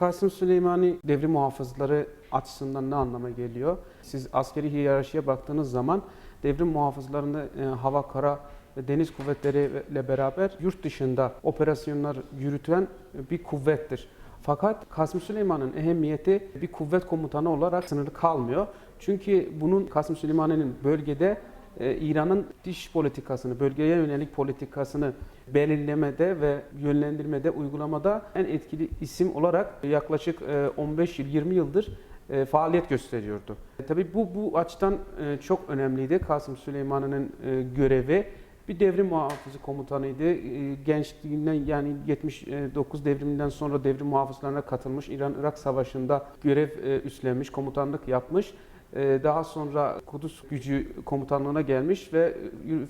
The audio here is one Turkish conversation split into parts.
Kasım Süleymani devri muhafızları açısından ne anlama geliyor? Siz askeri hiyerarşiye baktığınız zaman devrim muhafızlarında e, hava, kara ve deniz kuvvetleriyle beraber yurt dışında operasyonlar yürüten bir kuvvettir. Fakat Kasım Süleyman'ın ehemmiyeti bir kuvvet komutanı olarak sınırlı kalmıyor. Çünkü bunun Kasım Süleyman'ın bölgede e, İran'ın dış politikasını, bölgeye yönelik politikasını belirlemede ve yönlendirmede, uygulamada en etkili isim olarak yaklaşık e, 15 yıl, 20 yıldır e, faaliyet gösteriyordu. E, Tabii bu bu açıdan e, çok önemliydi Kasım Süleyman'ın e, görevi. Bir devrim muhafızı komutanıydı. E, Gençliğinden yani 79 devriminden sonra devrim muhafızlarına katılmış. İran-Irak Savaşı'nda görev e, üstlenmiş, komutanlık yapmış. E, Daha sonra Kudüs gücü komutanlığına gelmiş ve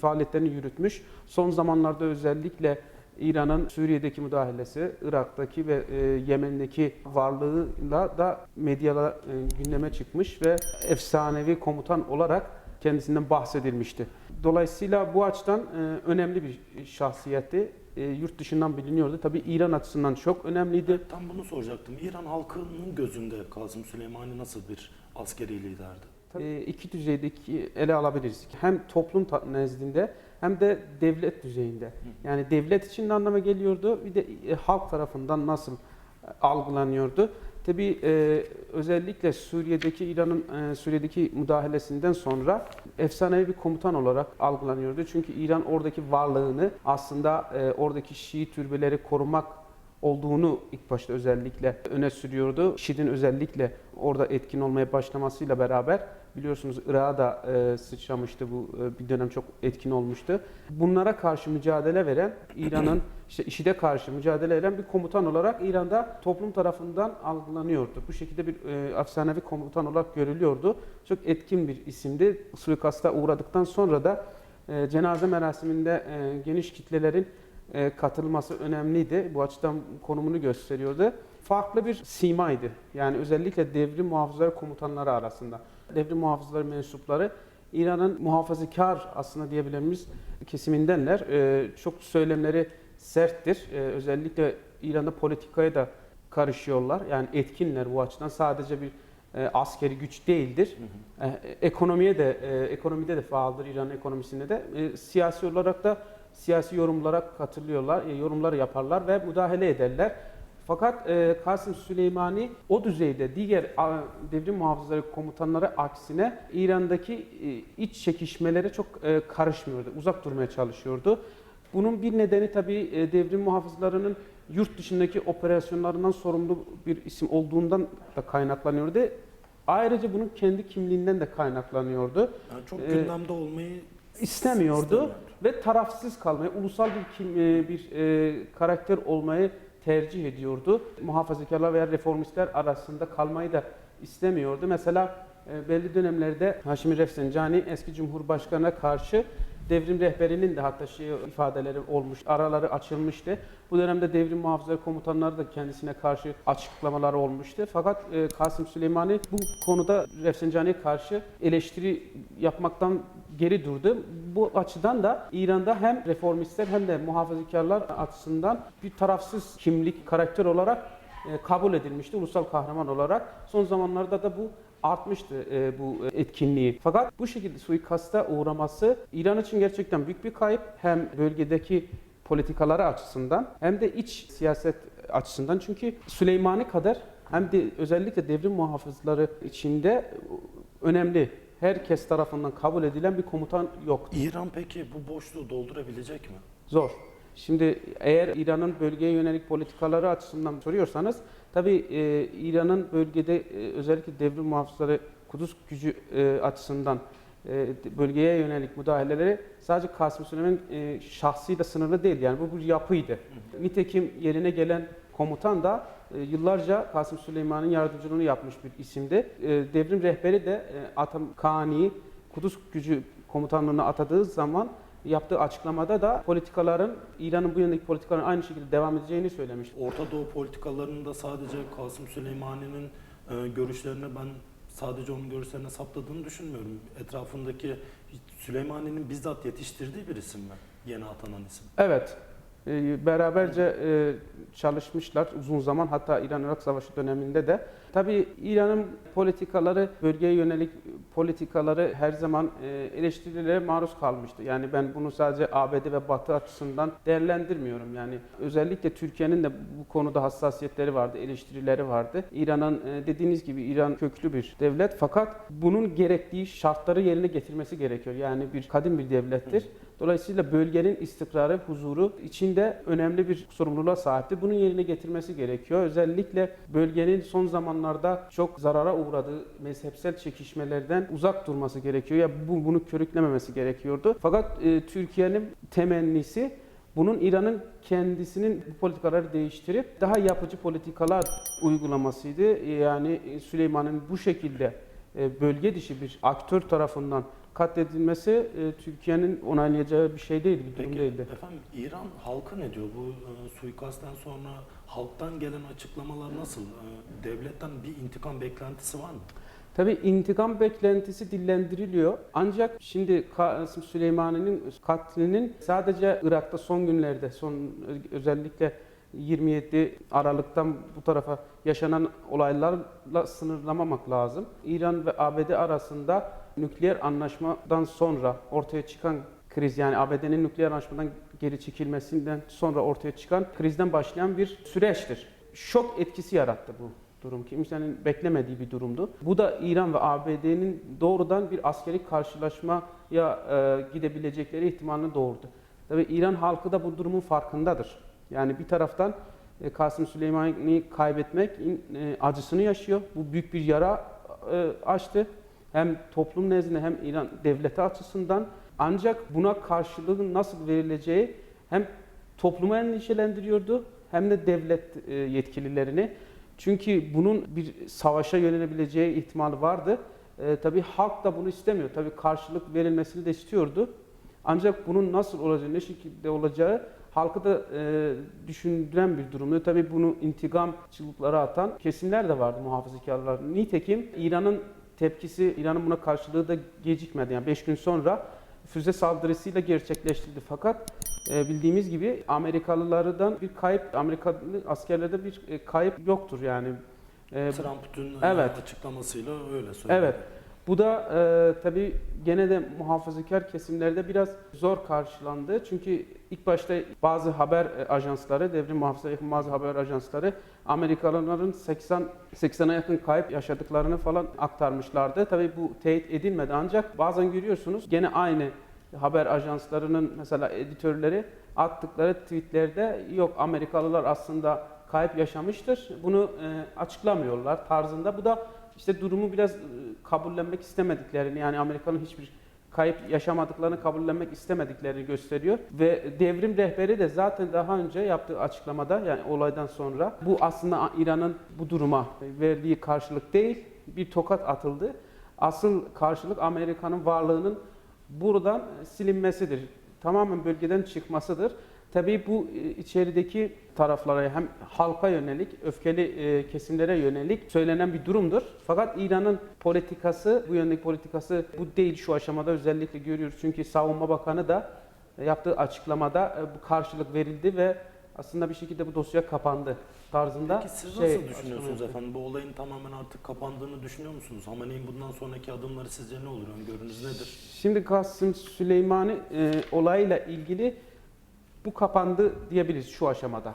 faaliyetlerini yürütmüş. Son zamanlarda özellikle İran'ın Suriye'deki müdahalesi, Irak'taki ve e, Yemen'deki varlığıyla da medyada e, gündeme çıkmış ve efsanevi komutan olarak kendisinden bahsedilmişti. Dolayısıyla bu açıdan e, önemli bir şahsiyetti. E, Yurt dışından biliniyordu. Tabii İran açısından çok önemliydi. Tam bunu soracaktım. İran halkının gözünde Kasım Süleymani nasıl bir askeri liderdi? E, iki düzeydeki ele alabiliriz. Hem toplum nezdinde hem de devlet düzeyinde. Yani devlet için ne anlama geliyordu? Bir de e, halk tarafından nasıl e, algılanıyordu? Tabii e, özellikle Suriye'deki İran'ın e, Suriye'deki müdahalesinden sonra efsanevi bir komutan olarak algılanıyordu. Çünkü İran oradaki varlığını aslında e, oradaki Şii türbeleri korumak olduğunu ilk başta özellikle öne sürüyordu. IŞİD'in özellikle orada etkin olmaya başlamasıyla beraber biliyorsunuz Irak'a da e, sıçramıştı bu e, bir dönem çok etkin olmuştu. Bunlara karşı mücadele veren İran'ın işte IŞİD'e karşı mücadele eden bir komutan olarak İran'da toplum tarafından algılanıyordu. Bu şekilde bir e, efsanevi komutan olarak görülüyordu. Çok etkin bir isimdi. Suikasta uğradıktan sonra da e, cenaze merasiminde e, geniş kitlelerin katılması önemliydi. Bu açıdan konumunu gösteriyordu. Farklı bir simaydı. Yani özellikle devrim muhafızları komutanları arasında. Devrim muhafızları mensupları İran'ın muhafazakar aslında diyebileceğimiz kesimindenler. E, çok söylemleri serttir. E, özellikle İran'da politikaya da karışıyorlar. Yani etkinler bu açıdan. Sadece bir e, askeri güç değildir. E, ekonomiye de e, ekonomide de faaldır İran ekonomisinde de. E, siyasi olarak da siyasi yorumlara katılıyorlar, e, yorumlar yaparlar ve müdahale ederler. Fakat e, Kasım Süleymani o düzeyde diğer a, devrim muhafızları komutanları aksine İran'daki e, iç çekişmelere çok e, karışmıyordu, uzak durmaya çalışıyordu. Bunun bir nedeni tabii e, devrim muhafızlarının yurt dışındaki operasyonlarından sorumlu bir isim olduğundan da kaynaklanıyordu. Ayrıca bunun kendi kimliğinden de kaynaklanıyordu. Yani çok Ee, gündemde olmayı istemiyordu istemiyordu. ve tarafsız kalmayı, ulusal bir kim, e, bir e, karakter olmayı tercih ediyordu. Muhafazakarlar veya reformistler arasında kalmayı da istemiyordu. Mesela e, belli dönemlerde Haşimi Refsencani eski Cumhurbaşkanı'na karşı devrim rehberinin de hatta şey ifadeleri olmuş, araları açılmıştı. Bu dönemde devrim muhafızları komutanları da kendisine karşı açıklamaları olmuştu. Fakat e, Kasım Süleymani bu konuda Refsencani'ye karşı eleştiri yapmaktan geri durdu. Bu açıdan da İran'da hem reformistler hem de muhafazakarlar açısından bir tarafsız kimlik, karakter olarak e, kabul edilmişti ulusal kahraman olarak. Son zamanlarda da bu artmıştı e, bu etkinliği. Fakat bu şekilde suikasta uğraması İran için gerçekten büyük bir kayıp. Hem bölgedeki politikaları açısından hem de iç siyaset açısından. Çünkü Süleymani kadar hem de özellikle devrim muhafızları içinde önemli herkes tarafından kabul edilen bir komutan yok. İran peki bu boşluğu doldurabilecek mi? Zor. Şimdi eğer İran'ın bölgeye yönelik politikaları açısından soruyorsanız tabii e, İran'ın bölgede e, özellikle devrim muhafızları Kudüs gücü e, açısından e, bölgeye yönelik müdahaleleri sadece Kasım Süleyman'ın e, şahsıyla sınırlı değil. Yani bu bir yapıydı. Nitekim yerine gelen komutan da e, yıllarca Kasım Süleyman'ın yardımcılığını yapmış bir isimdi. E, devrim rehberi de e, Atam Kani Kudüs gücü komutanlığına atadığı zaman yaptığı açıklamada da politikaların İran'ın bu yöndeki politikaların aynı şekilde devam edeceğini söylemişti. Orta Doğu politikalarında sadece Kasım Süleymani'nin görüşlerine ben sadece onun görüşlerine saptadığını düşünmüyorum. Etrafındaki Süleymani'nin bizzat yetiştirdiği bir isim mi? Yeni atanan isim. Evet. E, beraberce e, çalışmışlar uzun zaman hatta İran-Irak Savaşı döneminde de. Tabii İran'ın politikaları, bölgeye yönelik politikaları her zaman e, eleştirilere maruz kalmıştı. Yani ben bunu sadece ABD ve Batı açısından değerlendirmiyorum. Yani özellikle Türkiye'nin de bu konuda hassasiyetleri vardı, eleştirileri vardı. İran'ın e, dediğiniz gibi İran köklü bir devlet fakat bunun gerektiği şartları yerine getirmesi gerekiyor. Yani bir kadim bir devlettir. Dolayısıyla bölgenin istikrarı, huzuru içinde önemli bir sorumluluğa sahipti. Bunun yerine getirmesi gerekiyor. Özellikle bölgenin son zamanlarda çok zarara uğradığı mezhepsel çekişmelerden uzak durması gerekiyor. Ya bu bunu körüklememesi gerekiyordu. Fakat e, Türkiye'nin temennisi bunun İran'ın kendisinin bu politikaları değiştirip daha yapıcı politikalar uygulamasıydı. Yani Süleyman'ın bu şekilde e, bölge dışı bir aktör tarafından katledilmesi e, Türkiye'nin onaylayacağı bir şey değildi, bir durum Peki değildi. efendim İran halkı ne diyor? Bu e, suikastten sonra halktan gelen açıklamalar nasıl? E, devletten bir intikam beklentisi var mı? Tabii intikam beklentisi dillendiriliyor. Ancak şimdi Kasım Süleyman'ın katlinin sadece Irak'ta son günlerde, son özellikle 27 Aralık'tan bu tarafa yaşanan olaylarla sınırlamamak lazım. İran ve ABD arasında nükleer anlaşmadan sonra ortaya çıkan kriz yani ABD'nin nükleer anlaşmadan geri çekilmesinden sonra ortaya çıkan krizden başlayan bir süreçtir. Şok etkisi yarattı bu durum. Kimsenin beklemediği bir durumdu. Bu da İran ve ABD'nin doğrudan bir askeri karşılaşmaya e, gidebilecekleri ihtimalini doğurdu. Tabii İran halkı da bu durumun farkındadır. Yani bir taraftan e, Kasım Süleyman'ı kaybetmek e, acısını yaşıyor. Bu büyük bir yara e, açtı. Hem toplum nezdinde hem İran devleti açısından. Ancak buna karşılığın nasıl verileceği hem toplumu endişelendiriyordu hem de devlet e, yetkililerini. Çünkü bunun bir savaşa yönelebileceği ihtimali vardı. E, tabii halk da bunu istemiyor. Tabii karşılık verilmesini de istiyordu. Ancak bunun nasıl olacağı, ne şekilde olacağı halkı da e, düşündüren bir durumdu. Tabii bunu intikamçılıklara atan kesimler de vardı muhafazakarlar. Nitekim İran'ın tepkisi, İran'ın buna karşılığı da gecikmedi. Yani 5 gün sonra füze saldırısıyla gerçekleştirildi. Fakat e, bildiğimiz gibi Amerikalılardan bir kayıp, Amerikalı askerlerde bir e, kayıp yoktur yani. E, Trump dün evet. açıklamasıyla öyle söyledi. Evet. Bu da e, tabii gene de muhafazakar kesimlerde biraz zor karşılandı. Çünkü ilk başta bazı haber e, ajansları, devrim muhafazaya yakın bazı haber ajansları Amerikalıların 80 80'e yakın kayıp yaşadıklarını falan aktarmışlardı. Tabii bu teyit edilmedi ancak bazen görüyorsunuz gene aynı haber ajanslarının mesela editörleri attıkları tweetlerde yok Amerikalılar aslında kayıp yaşamıştır. Bunu e, açıklamıyorlar tarzında. Bu da işte durumu biraz e, kabullenmek istemediklerini yani Amerika'nın hiçbir kayıp yaşamadıklarını kabullenmek istemediklerini gösteriyor. Ve devrim rehberi de zaten daha önce yaptığı açıklamada yani olaydan sonra bu aslında İran'ın bu duruma verdiği karşılık değil bir tokat atıldı. Asıl karşılık Amerika'nın varlığının buradan silinmesidir. Tamamen bölgeden çıkmasıdır. Tabii bu e, içerideki taraflara hem halka yönelik, öfkeli e, kesimlere yönelik söylenen bir durumdur. Fakat İran'ın politikası, bu yöndeki politikası bu değil şu aşamada özellikle görüyoruz. Çünkü Savunma Bakanı da e, yaptığı açıklamada bu karşılık verildi ve aslında bir şekilde bu dosya kapandı tarzında. Peki siz şey nasıl düşünüyorsunuz efendim? Bu olayın tamamen artık kapandığını düşünüyor musunuz? Hamaney'in bundan sonraki adımları sizce ne olur? Öngörünüz nedir? Şimdi Kasım Süleymani e, olayla ilgili bu kapandı diyebiliriz şu aşamada.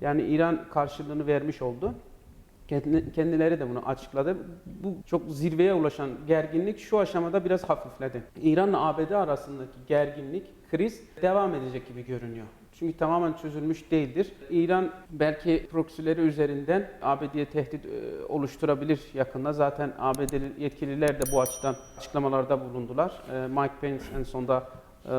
Yani İran karşılığını vermiş oldu. Kendi- Kendileri de bunu açıkladı. Bu çok zirveye ulaşan gerginlik şu aşamada biraz hafifledi. İran'la ABD arasındaki gerginlik, kriz devam edecek gibi görünüyor. Çünkü tamamen çözülmüş değildir. İran belki proksileri üzerinden ABD'ye tehdit e, oluşturabilir yakında. Zaten ABD'li yetkililer de bu açıdan açıklamalarda bulundular. E, Mike Pence en sonda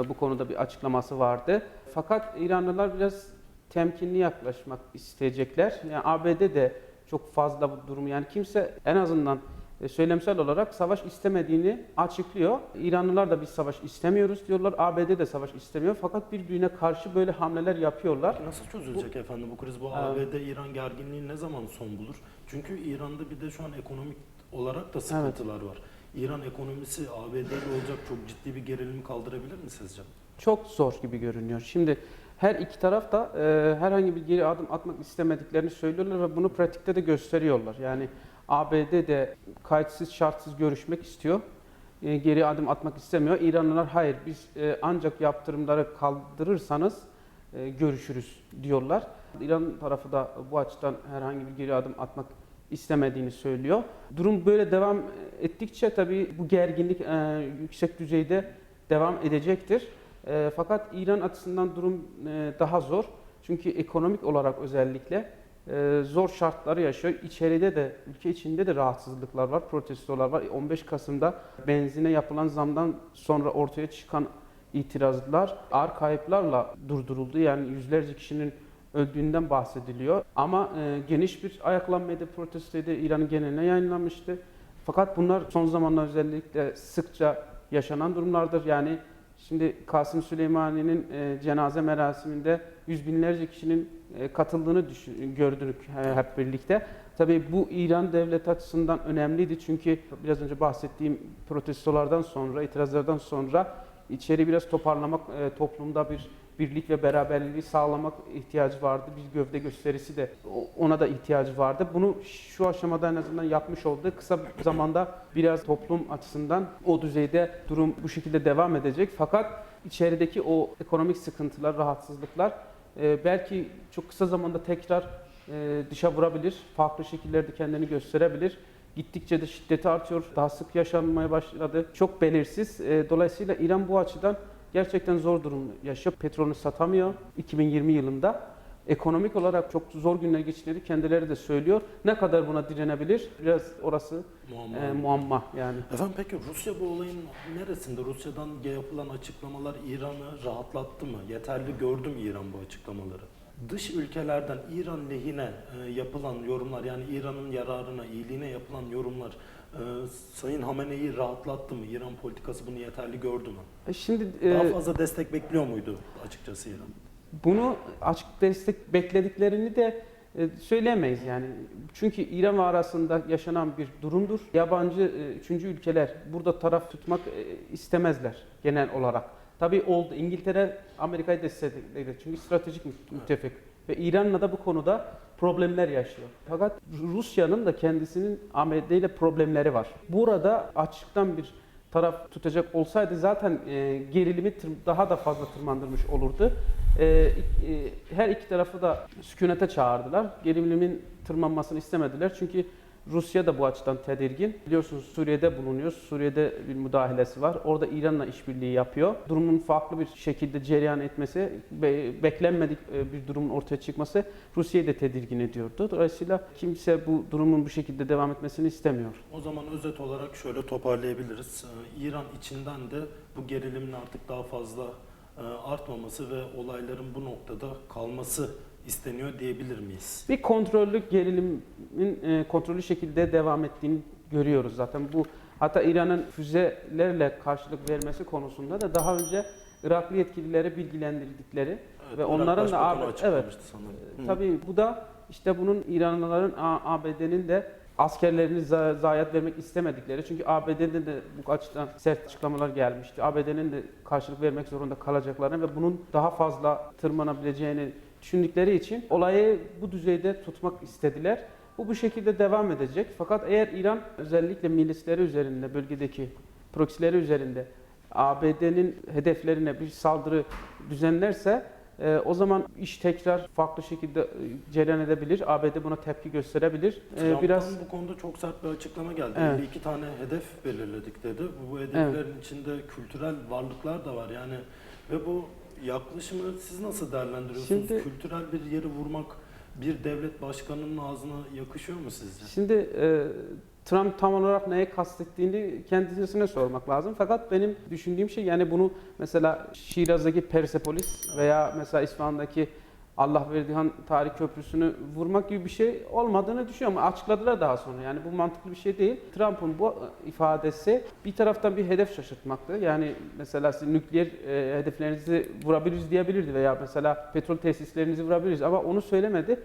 bu konuda bir açıklaması vardı. Fakat İranlılar biraz temkinli yaklaşmak isteyecekler. Yani ABD de çok fazla bu durumu yani kimse en azından e, söylemsel olarak savaş istemediğini açıklıyor. İranlılar da biz savaş istemiyoruz diyorlar. ABD de savaş istemiyor. Fakat birbirine karşı böyle hamleler yapıyorlar. Nasıl çözülecek efendim bu kriz? Bu Evet. ABD-İran gerginliği ne zaman son bulur? Çünkü İran'da bir de şu an ekonomik olarak da sıkıntılar var. İran ekonomisi ABD ile olacak çok ciddi bir gerilimi kaldırabilir mi sizce? Çok zor gibi görünüyor. Şimdi Her iki taraf da e, herhangi bir geri adım atmak istemediklerini söylüyorlar ve bunu pratikte de gösteriyorlar. Yani ABD de kayıtsız şartsız görüşmek istiyor. E, geri adım atmak istemiyor. İranlılar hayır biz e, ancak yaptırımları kaldırırsanız e, görüşürüz diyorlar. İran tarafı da bu açıdan herhangi bir geri adım atmak istemediğini söylüyor. Durum böyle devam ettikçe tabii bu gerginlik e, yüksek düzeyde devam edecektir. E, fakat İran açısından durum e, daha zor. Çünkü ekonomik olarak özellikle e, zor şartları yaşıyor. İçeride de, ülke içinde de rahatsızlıklar var, protestolar var. 15 Kasım'da benzine yapılan zamdan sonra ortaya çıkan itirazlar ağır kayıplarla durduruldu. Yani yüzlerce kişinin öldüğünden bahsediliyor. Ama e, geniş bir ayaklanmaydı, protestoydu. İran'ın geneline yayınlanmıştı. Fakat bunlar son zamanlarda özellikle sıkça yaşanan durumlardır. Yani şimdi Kasım Süleymani'nin e, cenaze merasiminde yüz binlerce kişinin e, katıldığını düşün, gördük e, hep birlikte. Tabii bu İran devleti açısından önemliydi çünkü biraz önce bahsettiğim protestolardan sonra, itirazlardan sonra içeri biraz toparlamak, e, toplumda bir birlik ve beraberliği sağlamak ihtiyacı vardı. Bir gövde gösterisi de ona da ihtiyacı vardı. Bunu şu aşamada en azından yapmış oldu. Kısa zamanda biraz toplum açısından o düzeyde durum bu şekilde devam edecek. Fakat içerideki o ekonomik sıkıntılar, rahatsızlıklar e, belki çok kısa zamanda tekrar e, dışa vurabilir. Farklı şekillerde kendini gösterebilir. Gittikçe de şiddeti artıyor. Daha sık yaşanmaya başladı. Çok belirsiz. E, Dolayısıyla İran bu açıdan gerçekten zor durum yaşıyor. Petrolünü satamıyor 2020 yılında. Ekonomik olarak çok zor günler geçirdiğini kendileri de söylüyor. Ne kadar buna direnebilir? Biraz orası Muamma. e, muamma yani. Efendim peki Rusya bu olayın neresinde? Rusya'dan yapılan açıklamalar İran'ı rahatlattı mı? Yeterli gördü mü İran bu açıklamaları? Dış ülkelerden İran lehine e, yapılan yorumlar yani İran'ın yararına, iyiliğine yapılan yorumlar e, Sayın Hamene'yi rahatlattı mı? İran politikası bunu yeterli gördü mü? E, Şimdi Daha e, fazla destek bekliyor muydu açıkçası İran? Bunu açık destek beklediklerini de e, söyleyemeyiz yani. Çünkü İran ve arasında yaşanan bir durumdur. Yabancı e, üçüncü ülkeler burada taraf tutmak e, istemezler genel olarak. Tabii oldu. İngiltere Amerika'yı destekledi. Çünkü stratejik mü- müttefik. Ve İran'la da bu konuda problemler yaşıyor. Fakat Rusya'nın da kendisinin ABD ile problemleri var. Burada açıktan bir taraf tutacak olsaydı zaten e, gerilimi daha da fazla tırmandırmış olurdu. E, e, her iki tarafı da sükunete çağırdılar. Gerilimin tırmanmasını istemediler. Çünkü Rusya da bu açıdan tedirgin. Biliyorsunuz Suriye'de bulunuyor. Suriye'de bir müdahalesi var. Orada İran'la işbirliği yapıyor. Durumun farklı bir şekilde cereyan etmesi, be- beklenmedik e, bir durumun ortaya çıkması Rusya'yı da tedirgin ediyordu. Dolayısıyla kimse bu durumun bu şekilde devam etmesini istemiyor. O zaman özet olarak şöyle toparlayabiliriz. Ee, İran içinden de bu gerilimin artık daha fazla e, artmaması ve olayların bu noktada kalması isteniyor diyebilir miyiz? Bir kontrollü gerilimin e, kontrollü şekilde devam ettiğini görüyoruz zaten. Bu hatta İran'ın füzelerle karşılık vermesi konusunda da daha önce Iraklı yetkilileri bilgilendirdikleri Evet, Ve onların da açıklamıştı sanırım. Hı. Tabii bu da işte bunun İranlıların ABD'nin de askerlerini za- zayiat vermek istemedikleri. Çünkü ABD'de de bu açıdan sert açıklamalar gelmişti. ABD'nin de karşılık vermek zorunda kalacaklarını ve bunun daha fazla tırmanabileceğini düşündükleri için olayı bu düzeyde tutmak istediler. Bu bu şekilde devam edecek. Fakat eğer İran özellikle milisleri üzerinde, bölgedeki proksileri üzerinde ABD'nin hedeflerine bir saldırı düzenlerse e, o zaman iş tekrar farklı şekilde e, cereyan edebilir. ABD buna tepki gösterebilir. E, biraz bu konuda çok sert bir açıklama geldi. Evet. Bir iki tane hedef belirledik dedi. Bu hedeflerin içinde kültürel varlıklar da var. Yani ve bu yaklaşımı siz nasıl değerlendiriyorsunuz? Şimdi- kültürel bir yeri vurmak bir devlet başkanının ağzına yakışıyor mu sizce? Şimdi e, Trump tam olarak neye kastettiğini kendisine sormak lazım. Fakat benim düşündüğüm şey yani bunu mesela Şiraz'daki Persepolis veya mesela İsfahan'daki Allah Verdihan Tarih Köprüsü'nü vurmak gibi bir şey olmadığını düşünüyorum. Açıkladılar daha sonra. Yani bu mantıklı bir şey değil. Trump'ın bu ifadesi bir taraftan bir hedef şaşırtmaktı. Yani mesela siz nükleer e, hedeflerinizi vurabiliriz diyebilirdi veya mesela petrol tesislerinizi vurabiliriz ama onu söylemedi.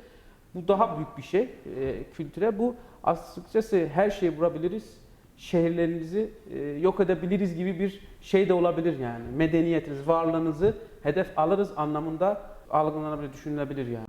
Bu daha büyük bir şey e, kültüre. Bu açıkçası her şeyi vurabiliriz, şehirlerinizi e, yok edebiliriz gibi bir şey de olabilir yani. Medeniyetiniz, varlığınızı hedef alırız anlamında algılanabilir, düşünülebilir yani.